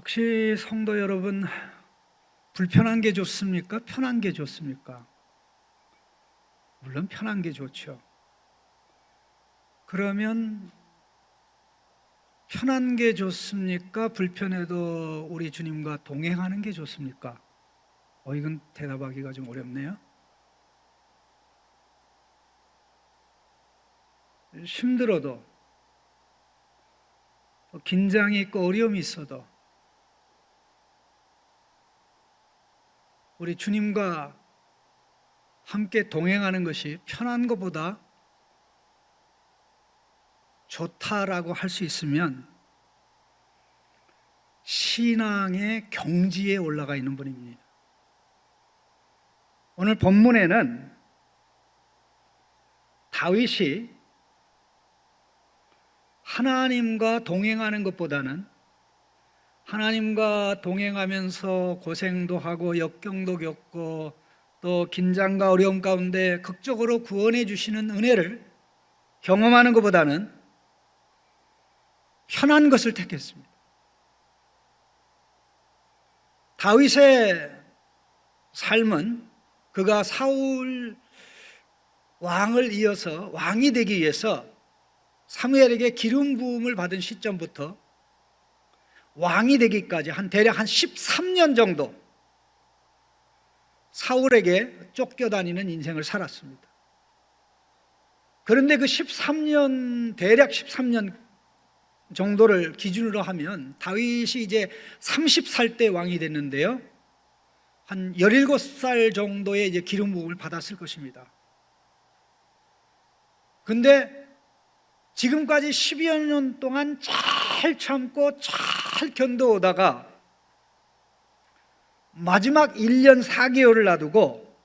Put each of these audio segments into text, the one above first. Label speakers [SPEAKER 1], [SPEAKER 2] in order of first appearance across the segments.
[SPEAKER 1] 혹시 성도 여러분 불편한 게 좋습니까? 편한 게 좋습니까? 물론 편한 게 좋죠. 그러면 편한 게 좋습니까? 불편해도 우리 주님과 동행하는 게 좋습니까? 어, 이건 대답하기가 좀 어렵네요. 힘들어도 또 긴장이 있고 어려움이 있어도 우리 주님과 함께 동행하는 것이 편한 것보다 좋다라고 할 수 있으면 신앙의 경지에 올라가 있는 분입니다. 오늘 본문에는 다윗이 하나님과 동행하는 것보다는 하나님과 동행하면서 고생도 하고 역경도 겪고 또 긴장과 어려움 가운데 극적으로 구원해 주시는 은혜를 경험하는 것보다는 편한 것을 택했습니다. 다윗의 삶은 그가 사울 왕을 이어서 왕이 되기 위해서 사무엘에게 기름 부음을 받은 시점부터 왕이 되기까지 한 대략 한 13년 정도 사울에게 쫓겨다니는 인생을 살았습니다. 그런데 그 13년 대략 13년 정도를 기준으로 하면 다윗이 이제 30살 때 왕이 됐는데요. 한 17살 정도의 이제 기름 부음을 받았을 것입니다. 근데 지금까지 10여 년 동안 잘 참고 잘 견뎌오다가 마지막 1년 4개월을 놔두고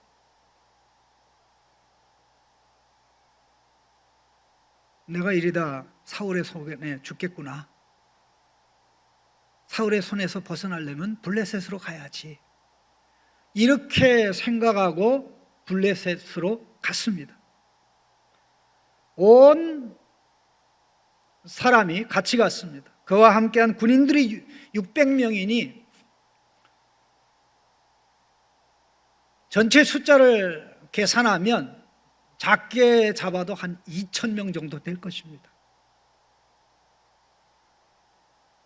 [SPEAKER 1] 내가 이리다 사울의 손에 죽겠구나. 사울의 손에서 벗어나려면 블레셋으로 가야지. 이렇게 생각하고 블레셋으로 갔습니다. 온 사람이 같이 갔습니다. 그와 함께한 군인들이 600명이니 전체 숫자를 계산하면 작게 잡아도 한 2천 명 정도 될 것입니다.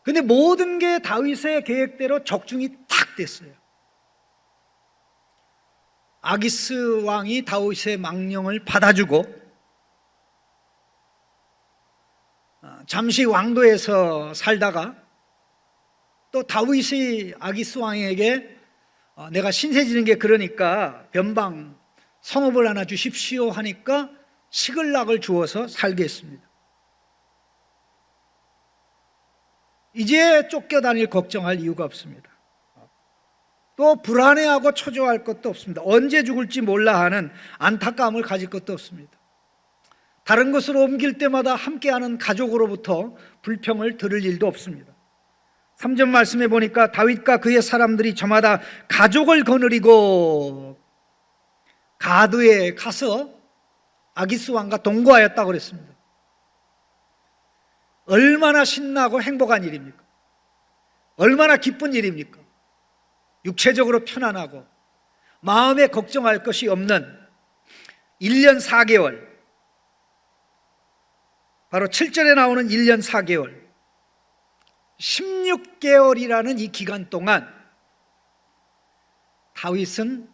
[SPEAKER 1] 근데 모든 게 다윗의 계획대로 적중이 탁 됐어요. 아기스 왕이 다윗의 망령을 받아주고 어, 잠시 왕도에서 살다가 또 다윗이 아기스 왕에게 어, 내가 신세 지는 게 그러니까 변방 성읍을 하나 주십시오 하니까 시글락을 주어서 살게 했습니다. 이제 쫓겨다닐 걱정할 이유가 없습니다. 또 불안해하고 초조할 것도 없습니다. 언제 죽을지 몰라 하는 안타까움을 가질 것도 없습니다. 다른 것으로 옮길 때마다 함께하는 가족으로부터 불평을 들을 일도 없습니다. 3절 말씀해 보니까 다윗과 그의 사람들이 저마다 가족을 거느리고 가드에 가서 아기스 왕과 동거하였다고 그랬습니다. 얼마나 신나고 행복한 일입니까? 얼마나 기쁜 일입니까? 육체적으로 편안하고 마음에 걱정할 것이 없는 1년 4개월 바로 7절에 나오는 1년 4개월 16개월이라는 이 기간 동안 다윗은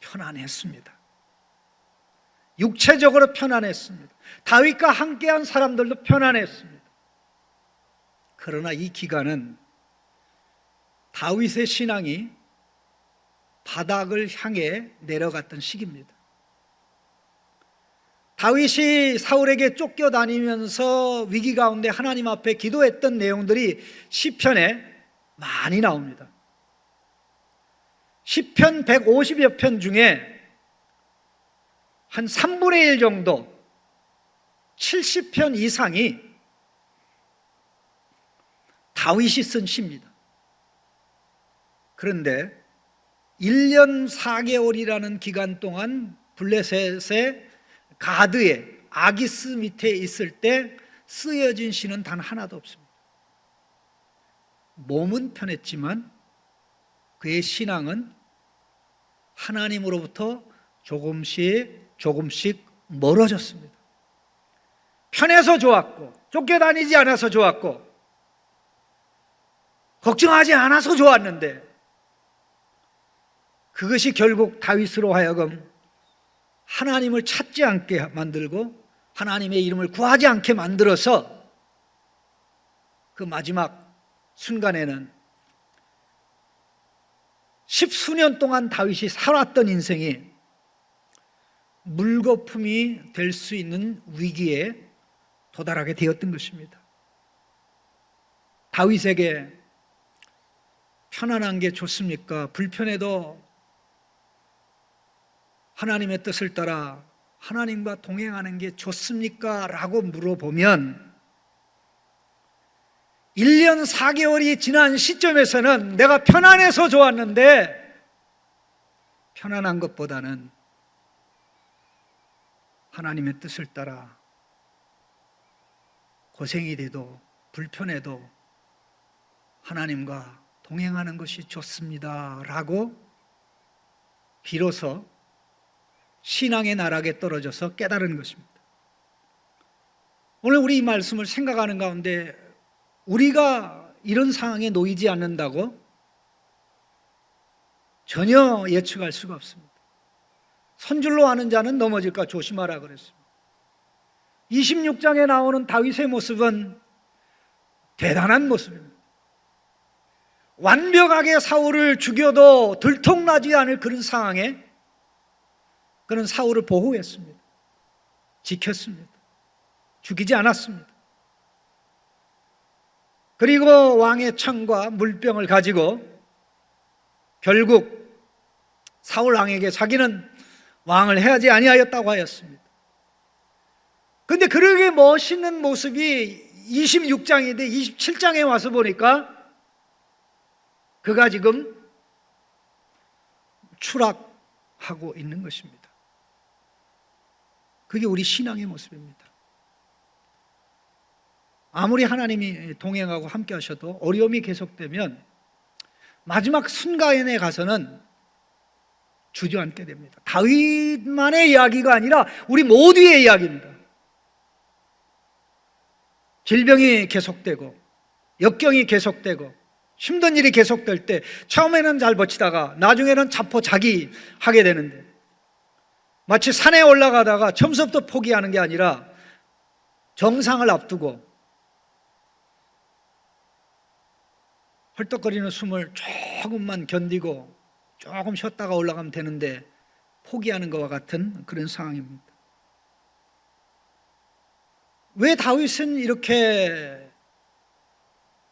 [SPEAKER 1] 편안했습니다. 육체적으로 편안했습니다. 다윗과 함께한 사람들도 편안했습니다. 그러나 이 기간은 다윗의 신앙이 바닥을 향해 내려갔던 시기입니다. 다윗이 사울에게 쫓겨다니면서 위기 가운데 하나님 앞에 기도했던 내용들이 시편에 많이 나옵니다. 시편 150여 편 중에 한 3분의 1 정도 70편 이상이 다윗이 쓴 시입니다. 그런데 1년 4개월이라는 기간 동안 블레셋의 가드에 아기스 밑에 있을 때 쓰여진 시는 단 하나도 없습니다. 몸은 편했지만 그의 신앙은 하나님으로부터 조금씩 조금씩 멀어졌습니다. 편해서 좋았고 쫓겨다니지 않아서 좋았고 걱정하지 않아서 좋았는데 그것이 결국 다윗으로 하여금 하나님을 찾지 않게 만들고 하나님의 이름을 구하지 않게 만들어서 그 마지막 순간에는 십수년 동안 다윗이 살았던 인생이 물거품이 될 수 있는 위기에 도달하게 되었던 것입니다. 다윗에게 편안한 게 좋습니까? 불편해도 하나님의 뜻을 따라 하나님과 동행하는 게 좋습니까? 라고 물어보면 1년 4개월이 지난 시점에서는 내가 편안해서 좋았는데 편안한 것보다는 하나님의 뜻을 따라 고생이 돼도 불편해도 하나님과 동행하는 것이 좋습니다. 라고 비로소 신앙의 나락에 떨어져서 깨달은 것입니다. 오늘 우리 이 말씀을 생각하는 가운데 우리가 이런 상황에 놓이지 않는다고 전혀 예측할 수가 없습니다. 선줄로 하는 자는 넘어질까 조심하라 그랬습니다. 26장에 나오는 다윗의 모습은 대단한 모습입니다. 완벽하게 사울을 죽여도 들통나지 않을 그런 상황에 그는 사울을 보호했습니다. 지켰습니다. 죽이지 않았습니다. 그리고 왕의 창과 물병을 가지고 결국 사울 왕에게 자기는 왕을 해야지 아니하였다고 하였습니다. 근데 그러게 멋있는 모습이 26장인데 27장에 와서 보니까 그가 지금 추락하고 있는 것입니다. 그게 우리 신앙의 모습입니다. 아무리 하나님이 동행하고 함께 하셔도 어려움이 계속되면 마지막 순간에 가서는 주저앉게 됩니다. 다윗만의 이야기가 아니라 우리 모두의 이야기입니다. 질병이 계속되고 역경이 계속되고 힘든 일이 계속될 때 처음에는 잘 버티다가 나중에는 자포자기 하게 되는데 마치 산에 올라가다가 처음부터 포기하는 게 아니라 정상을 앞두고 헐떡거리는 숨을 조금만 견디고 조금 쉬었다가 올라가면 되는데 포기하는 것과 같은 그런 상황입니다. 왜 다윗은 이렇게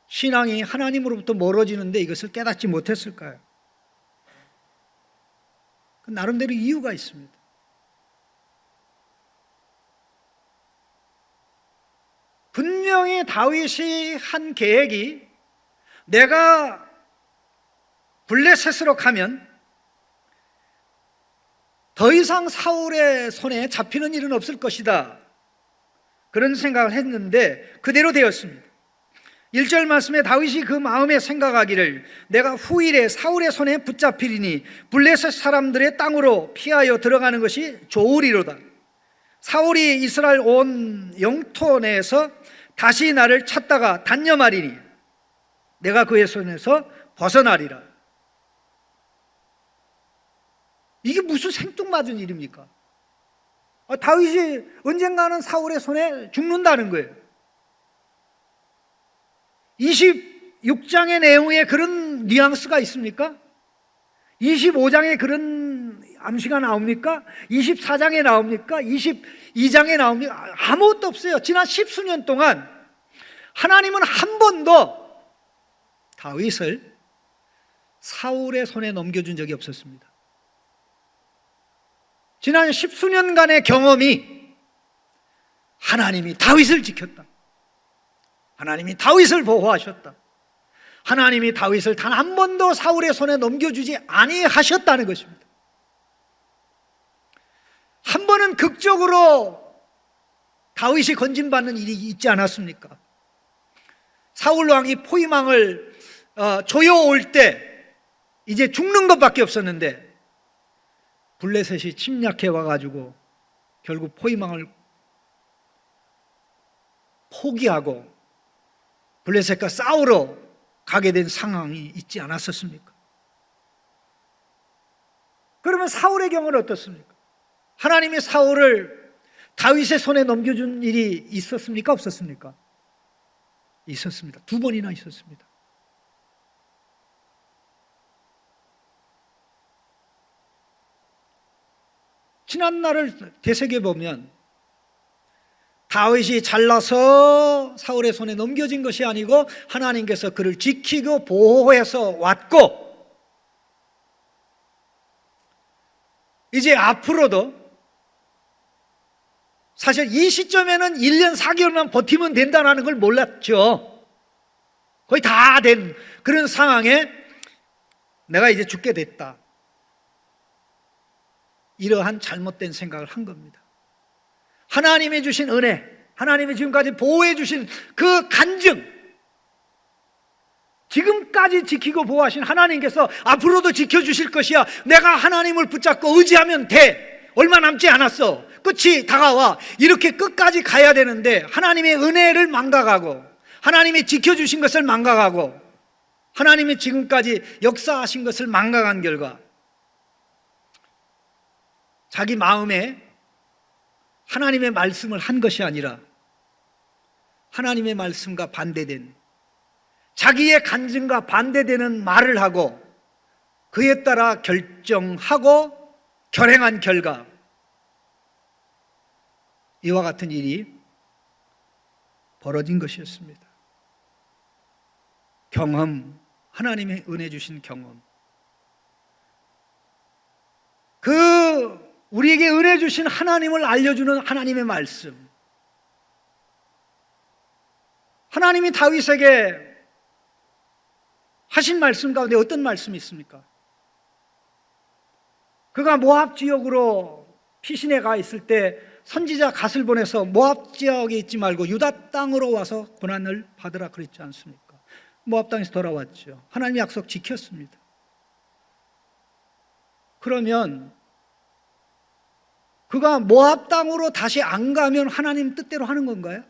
[SPEAKER 1] 신앙이 하나님으로부터 멀어지는데 이것을 깨닫지 못했을까요? 그 나름대로 이유가 있습니다. 분명히 다윗이 한 계획이 내가 블레셋으로 가면 더 이상 사울의 손에 잡히는 일은 없을 것이다. 그런 생각을 했는데 그대로 되었습니다. 1절 말씀에 다윗이 그 마음에 생각하기를 내가 후일에 사울의 손에 붙잡히리니 블레셋 사람들의 땅으로 피하여 들어가는 것이 좋으리로다. 사울이 이스라엘 온 영토 내에서 다시 나를 찾다가 단념하리니 내가 그의 손에서 벗어나리라. 이게 무슨 생뚱맞은 일입니까? 아, 다윗이 언젠가는 사울의 손에 죽는다는 거예요. 26장의 내용에 그런 뉘앙스가 있습니까? 25장에 그런 암시가 나옵니까? 24장에 나옵니까? 22장에 나옵니까? 아무것도 없어요. 지난 십수년 동안 하나님은 한 번도 다윗을 사울의 손에 넘겨준 적이 없었습니다. 지난 십수년간의 경험이 하나님이 다윗을 지켰다. 하나님이 다윗을 보호하셨다. 하나님이 다윗을 단 한 번도 사울의 손에 넘겨주지 아니하셨다는 것입니다. 한 번은 극적으로 다윗이 건진받는 일이 있지 않았습니까? 사울 왕이 포위망을 어, 조여 올 때 이제 죽는 것밖에 없었는데 블레셋이 침략해 와가지고 결국 포위망을 포기하고 블레셋과 싸우러 가게 된 상황이 있지 않았었습니까? 그러면 사울의 경우는 어떻습니까? 하나님이 사울을 다윗의 손에 넘겨준 일이 있었습니까? 없었습니까? 있었습니다. 두 번이나 있었습니다. 지난 날을 되새겨 보면 다윗이 잘나서 사울의 손에 넘겨진 것이 아니고 하나님께서 그를 지키고 보호해서 왔고 이제 앞으로도 사실 이 시점에는 1년 4개월만 버티면 된다는 걸 몰랐죠. 거의 다 된 그런 상황에 내가 이제 죽게 됐다. 이러한 잘못된 생각을 한 겁니다. 하나님이 주신 은혜, 하나님이 지금까지 보호해 주신 그 간증, 지금까지 지키고 보호하신 하나님께서 앞으로도 지켜주실 것이야. 내가 하나님을 붙잡고 의지하면 돼. 얼마 남지 않았어. 끝이 다가와. 이렇게 끝까지 가야 되는데 하나님의 은혜를 망각하고 하나님이 지켜주신 것을 망각하고 하나님이 지금까지 역사하신 것을 망각한 결과 자기 마음에 하나님의 말씀을 한 것이 아니라 하나님의 말씀과 반대된 자기의 간증과 반대되는 말을 하고 그에 따라 결정하고 결행한 결과 이와 같은 일이 벌어진 것이었습니다. 경험, 하나님의 은혜 주신 경험. 그 우리에게 은혜 주신 하나님을 알려주는 하나님의 말씀. 하나님이 다윗에게 하신 말씀 가운데 어떤 말씀이 있습니까? 그가 모압 지역으로 피신해 가 있을 때 선지자 갓을 보내서 모압 지역에 있지 말고 유다 땅으로 와서 고난을 받으라 그랬지 않습니까? 모압 땅에서 돌아왔죠. 하나님 약속 지켰습니다. 그러면 그가 모압 땅으로 다시 안 가면 하나님 뜻대로 하는 건가요?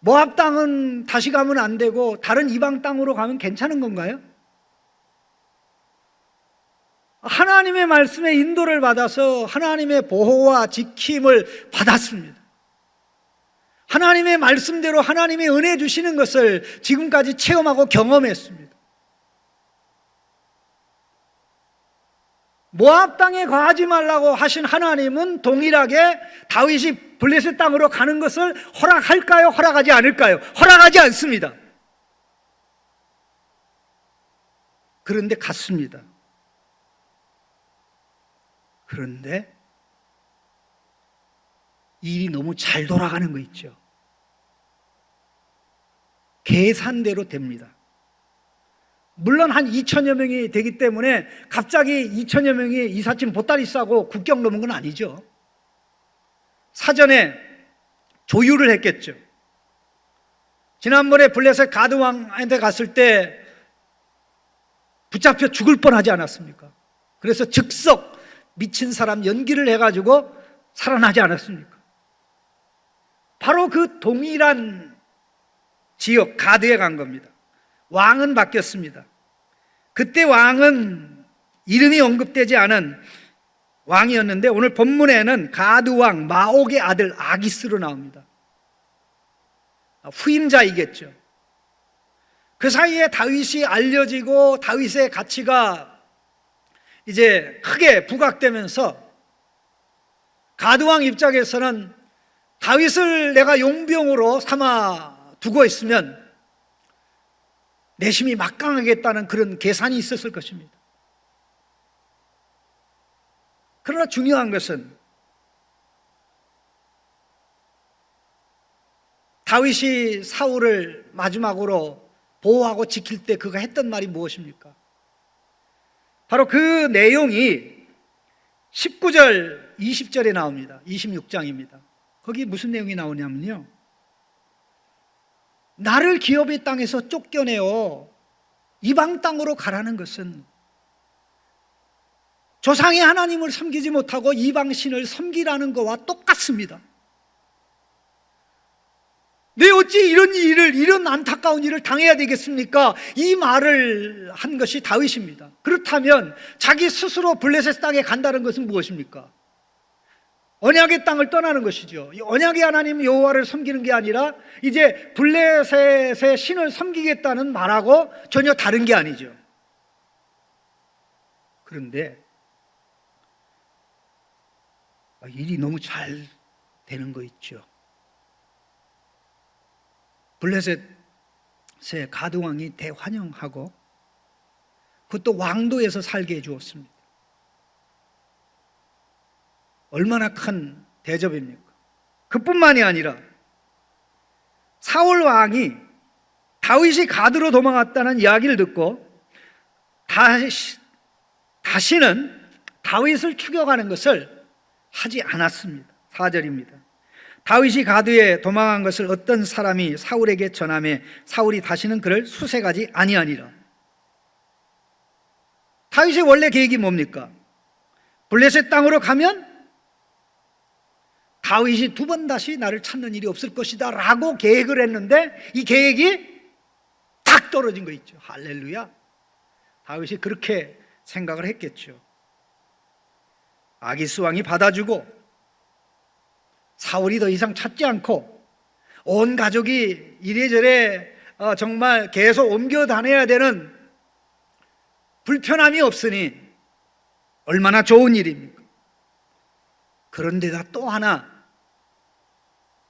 [SPEAKER 1] 모압 땅은 다시 가면 안 되고 다른 이방 땅으로 가면 괜찮은 건가요? 하나님의 말씀에 인도를 받아서 하나님의 보호와 지킴을 받았습니다. 하나님의 말씀대로 하나님의 은혜 주시는 것을 지금까지 체험하고 경험했습니다. 모압 땅에 가지 말라고 하신 하나님은 동일하게 다윗이 블레셋 땅으로 가는 것을 허락할까요? 허락하지 않을까요? 허락하지 않습니다. 그런데 갔습니다. 그런데 일이 너무 잘 돌아가는 거 있죠. 계산대로 됩니다. 물론 한 2천여 명이 되기 때문에 갑자기 2천여 명이 이삿짐 보따리 싸고 국경 넘은 건 아니죠. 사전에 조율을 했겠죠. 지난번에 블레셋 가드왕한테 갔을 때 붙잡혀 죽을 뻔하지 않았습니까? 그래서 즉석 미친 사람 연기를 해가지고 살아나지 않았습니까? 바로 그 동일한 지역 가드에 간 겁니다. 왕은 바뀌었습니다. 그때 왕은 이름이 언급되지 않은 왕이었는데 오늘 본문에는 가드 왕 마옥의 아들 아기스로 나옵니다. 후임자이겠죠. 그 사이에 다윗이 알려지고 다윗의 가치가 이제 크게 부각되면서 가드 왕 입장에서는 다윗을 내가 용병으로 삼아 두고 있으면 내심이 막강하겠다는 그런 계산이 있었을 것입니다. 그러나 중요한 것은 다윗이 사울을 마지막으로 보호하고 지킬 때 그가 했던 말이 무엇입니까? 바로 그 내용이 19절, 20절에 나옵니다. 26장입니다. 거기 무슨 내용이 나오냐면요. 나를 기업의 땅에서 쫓겨내어 이방 땅으로 가라는 것은 조상의 하나님을 섬기지 못하고 이방 신을 섬기라는 것과 똑같습니다. 왜 어찌 이런 일을 이런 안타까운 일을 당해야 되겠습니까? 이 말을 한 것이 다윗입니다. 그렇다면 자기 스스로 블레셋 땅에 간다는 것은 무엇입니까? 언약의 땅을 떠나는 것이죠. 이 언약의 하나님 여호와를 섬기는 게 아니라 이제 블레셋의 신을 섬기겠다는 말하고 전혀 다른 게 아니죠. 그런데 아, 일이 너무 잘 되는 거 있죠. 블레셋의 가드왕이 대환영하고 그것도 왕도에서 살게 해주었습니다. 얼마나 큰 대접입니까? 그뿐만이 아니라 사울 왕이 다윗이 가드로 도망갔다는 이야기를 듣고 다시, 다시는 다윗을 추격하는 것을 하지 않았습니다. 4절입니다. 다윗이 가드에 도망한 것을 어떤 사람이 사울에게 전함에 사울이 다시는 그를 수색하지 아니하니라. 다윗의 원래 계획이 뭡니까? 블레셋 땅으로 가면 다윗이 두 번 다시 나를 찾는 일이 없을 것이다 라고 계획을 했는데 이 계획이 탁 떨어진 거 있죠. 할렐루야. 다윗이 그렇게 생각을 했겠죠. 아기스 왕이 받아주고 사울이 더 이상 찾지 않고 온 가족이 이래저래 어, 정말 계속 옮겨 다녀야 되는 불편함이 없으니 얼마나 좋은 일입니까? 그런데다 또 하나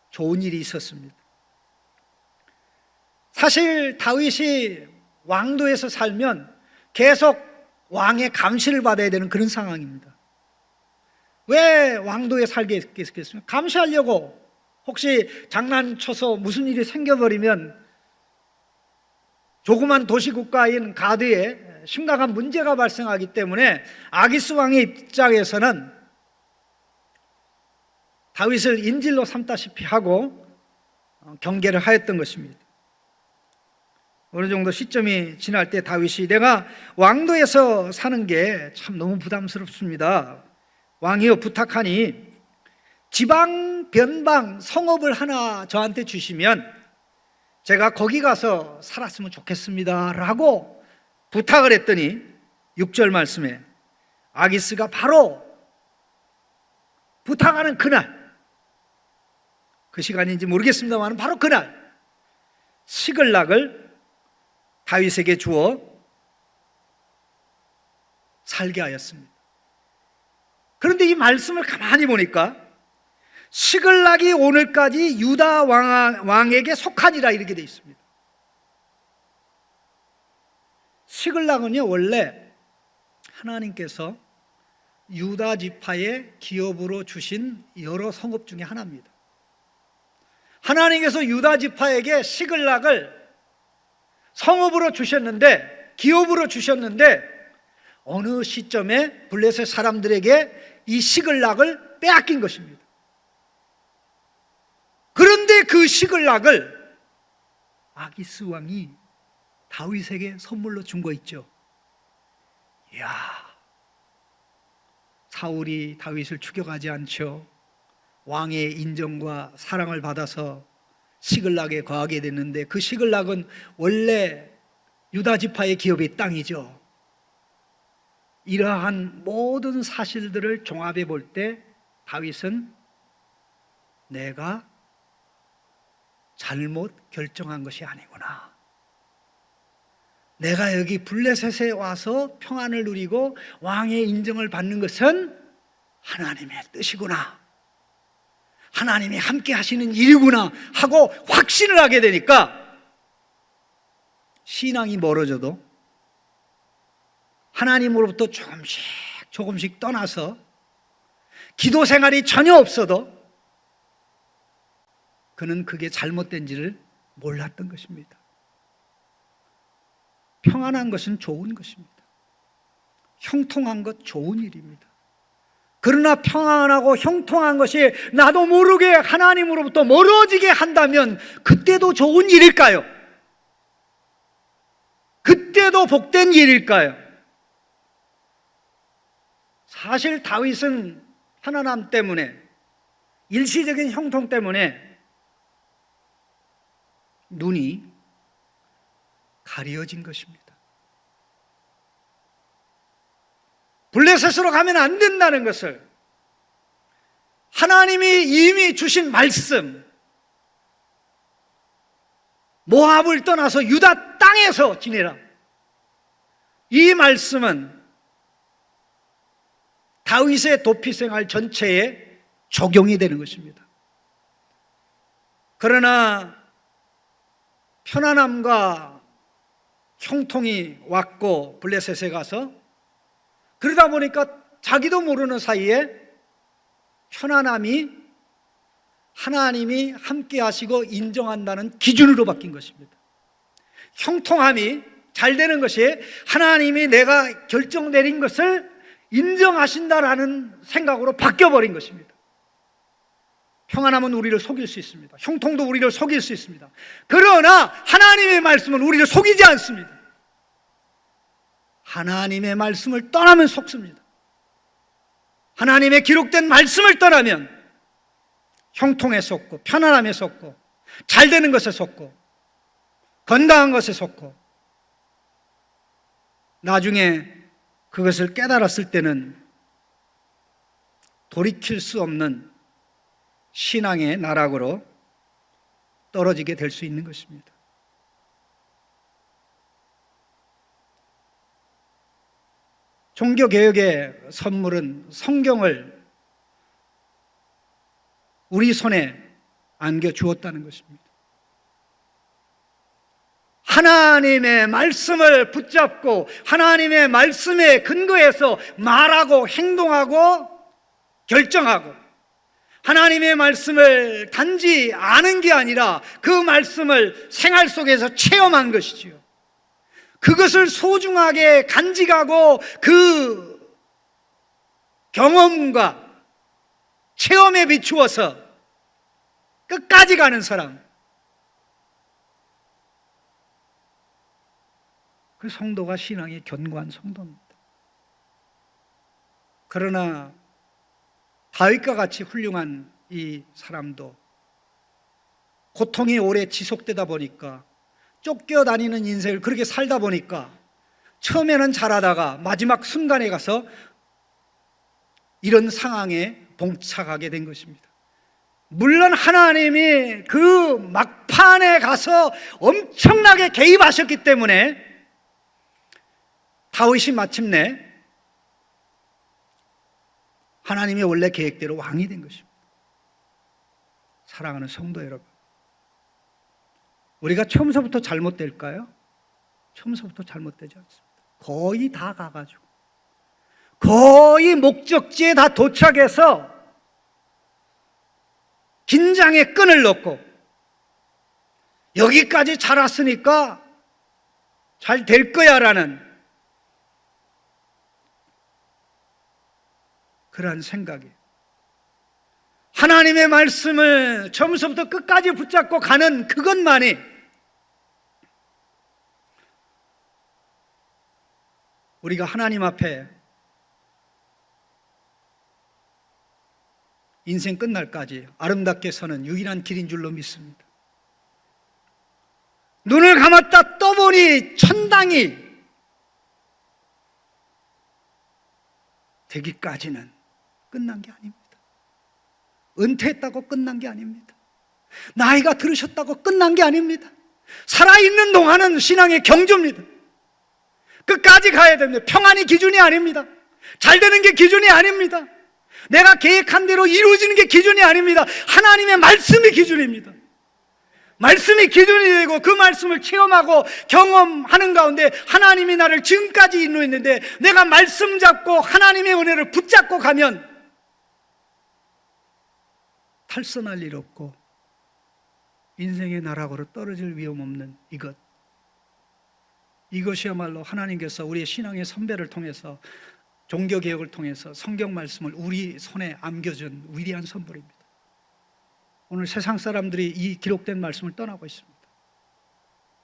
[SPEAKER 1] 좋은 일이 있었습니다. 사실 다윗이 왕도에서 살면 계속 왕의 감시를 받아야 되는 그런 상황입니다. 왜 왕도에 살게 했겠습니까? 감시하려고 혹시 장난쳐서 무슨 일이 생겨버리면 조그만 도시국가인 가드에 심각한 문제가 발생하기 때문에 아기스 왕의 입장에서는 다윗을 인질로 삼다시피 하고 어, 경계를 하였던 것입니다. 어느 정도 시점이 지날 때 다윗이 내가 왕도에서 사는 게 참 너무 부담스럽습니다. 왕이여 부탁하니 지방 변방 성읍을 하나 저한테 주시면 제가 거기 가서 살았으면 좋겠습니다. 라고 부탁을 했더니 6절 말씀에 아기스가 바로 부탁하는 그날 그 시간인지 모르겠습니다만 바로 그날 시글락을 다윗에게 주어 살게 하였습니다. 그런데 이 말씀을 가만히 보니까 시글락이 오늘까지 유다 왕, 왕에게 속하니라 이렇게 되어 있습니다. 시글락은요 원래 하나님께서 유다 지파의 기업으로 주신 여러 성읍 중에 하나입니다. 하나님께서 유다 지파에게 시글락을 성읍으로 주셨는데 기업으로 주셨는데 어느 시점에 블레셋 사람들에게 이 시글락을 빼앗긴 것입니다. 그런데 그 시글락을 아기스 왕이 다윗에게 선물로 준 거 있죠. 이야, 사울이 다윗을 추격하지 않죠. 왕의 인정과 사랑을 받아서 시글락에 거하게 됐는데 그 시글락은 원래 유다 지파의 기업의 땅이죠. 이러한 모든 사실들을 종합해 볼 때 다윗은 내가 잘못 결정한 것이 아니구나. 내가 여기 블레셋에 와서 평안을 누리고 왕의 인정을 받는 것은 하나님의 뜻이구나. 하나님이 함께 하시는 일이구나 하고 확신을 하게 되니까 신앙이 멀어져도 하나님으로부터 조금씩 조금씩 떠나서 기도 생활이 전혀 없어도 그는 그게 잘못된지를 몰랐던 것입니다. 평안한 것은 좋은 것입니다. 형통한 것 좋은 일입니다. 그러나 평안하고 형통한 것이 나도 모르게 하나님으로부터 멀어지게 한다면 그때도 좋은 일일까요? 누구에게도 복된 일일까요? 사실 다윗은 편안함 때문에 일시적인 형통 때문에 눈이 가려진 것입니다. 블레셋으로 가면 안 된다는 것을 하나님이 이미 주신 말씀 모압을 떠나서 유다 땅에서 지내라. 이 말씀은 다윗의 도피 생활 전체에 적용이 되는 것입니다. 그러나 편안함과 형통이 왔고 블레셋에 가서 그러다 보니까 자기도 모르는 사이에 편안함이 하나님이 함께 하시고 인정한다는 기준으로 바뀐 것입니다. 형통함이 잘 되는 것이 하나님이 내가 결정 내린 것을 인정하신다라는 생각으로 바뀌어버린 것입니다. 평안함은 우리를 속일 수 있습니다. 형통도 우리를 속일 수 있습니다. 그러나 하나님의 말씀은 우리를 속이지 않습니다. 하나님의 말씀을 떠나면 속습니다. 하나님의 기록된 말씀을 떠나면 형통에 속고 편안함에 속고 잘 되는 것에 속고 건강한 것에 속고 나중에 그것을 깨달았을 때는 돌이킬 수 없는 신앙의 나락으로 떨어지게 될 수 있는 것입니다. 종교개혁의 선물은 성경을 우리 손에 안겨 주었다는 것입니다. 하나님의 말씀을 붙잡고 하나님의 말씀에 근거해서 말하고 행동하고 결정하고 하나님의 말씀을 단지 아는 게 아니라 그 말씀을 생활 속에서 체험한 것이지요. 그것을 소중하게 간직하고 그 경험과 체험에 비추어서 끝까지 가는 사람. 그 성도가 신앙의 견고한 성도입니다. 그러나 다윗과 같이 훌륭한 이 사람도 고통이 오래 지속되다 보니까 쫓겨 다니는 인생을 그렇게 살다 보니까 처음에는 잘하다가 마지막 순간에 가서 이런 상황에 봉착하게 된 것입니다. 물론 하나님이 그 막판에 가서 엄청나게 개입하셨기 때문에 다윗이 마침내 하나님의 원래 계획대로 왕이 된 것입니다. 사랑하는 성도 여러분. 우리가 처음서부터 잘못될까요? 처음서부터 잘못되지 않습니다. 거의 다 가가지고. 거의 목적지에 다 도착해서 긴장의 끈을 넣고 여기까지 잘 왔으니까 잘 될 거야 라는 그러한 생각이 하나님의 말씀을 처음부터 끝까지 붙잡고 가는 그것만이 우리가 하나님 앞에 인생 끝날까지 아름답게 서는 유일한 길인 줄로 믿습니다. 눈을 감았다 떠보니 천당이 되기까지는 끝난 게 아닙니다. 은퇴했다고 끝난 게 아닙니다. 나이가 들으셨다고 끝난 게 아닙니다. 살아있는 동안은 신앙의 경주입니다. 끝까지 가야 됩니다. 평안이 기준이 아닙니다. 잘 되는 게 기준이 아닙니다. 내가 계획한 대로 이루어지는 게 기준이 아닙니다. 하나님의 말씀이 기준입니다. 말씀이 기준이 되고 그 말씀을 체험하고 경험하는 가운데 하나님이 나를 지금까지 인도했는데 내가 말씀 잡고 하나님의 은혜를 붙잡고 가면 탈선할 일 없고 인생의 나락으로 떨어질 위험 없는 이것. 이것이야말로 하나님께서 우리의 신앙의 선배를 통해서 종교 개혁을 통해서 성경 말씀을 우리 손에 안겨준 위대한 선물입니다. 오늘 세상 사람들이 이 기록된 말씀을 떠나고 있습니다.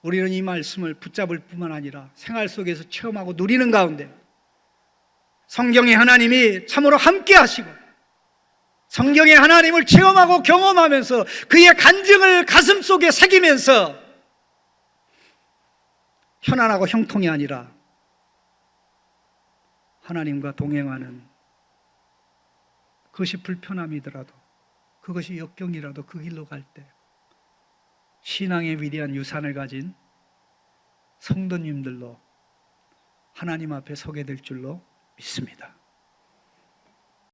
[SPEAKER 1] 우리는 이 말씀을 붙잡을 뿐만 아니라 생활 속에서 체험하고 누리는 가운데 성경의 하나님이 참으로 함께 하시고 성경의 하나님을 체험하고 경험하면서 그의 간증을 가슴 속에 새기면서 편안하고 형통이 아니라 하나님과 동행하는 그것이 불편함이더라도 그것이 역경이라도 그 길로 갈 때 신앙의 위대한 유산을 가진 성도님들로 하나님 앞에 서게 될 줄로 믿습니다.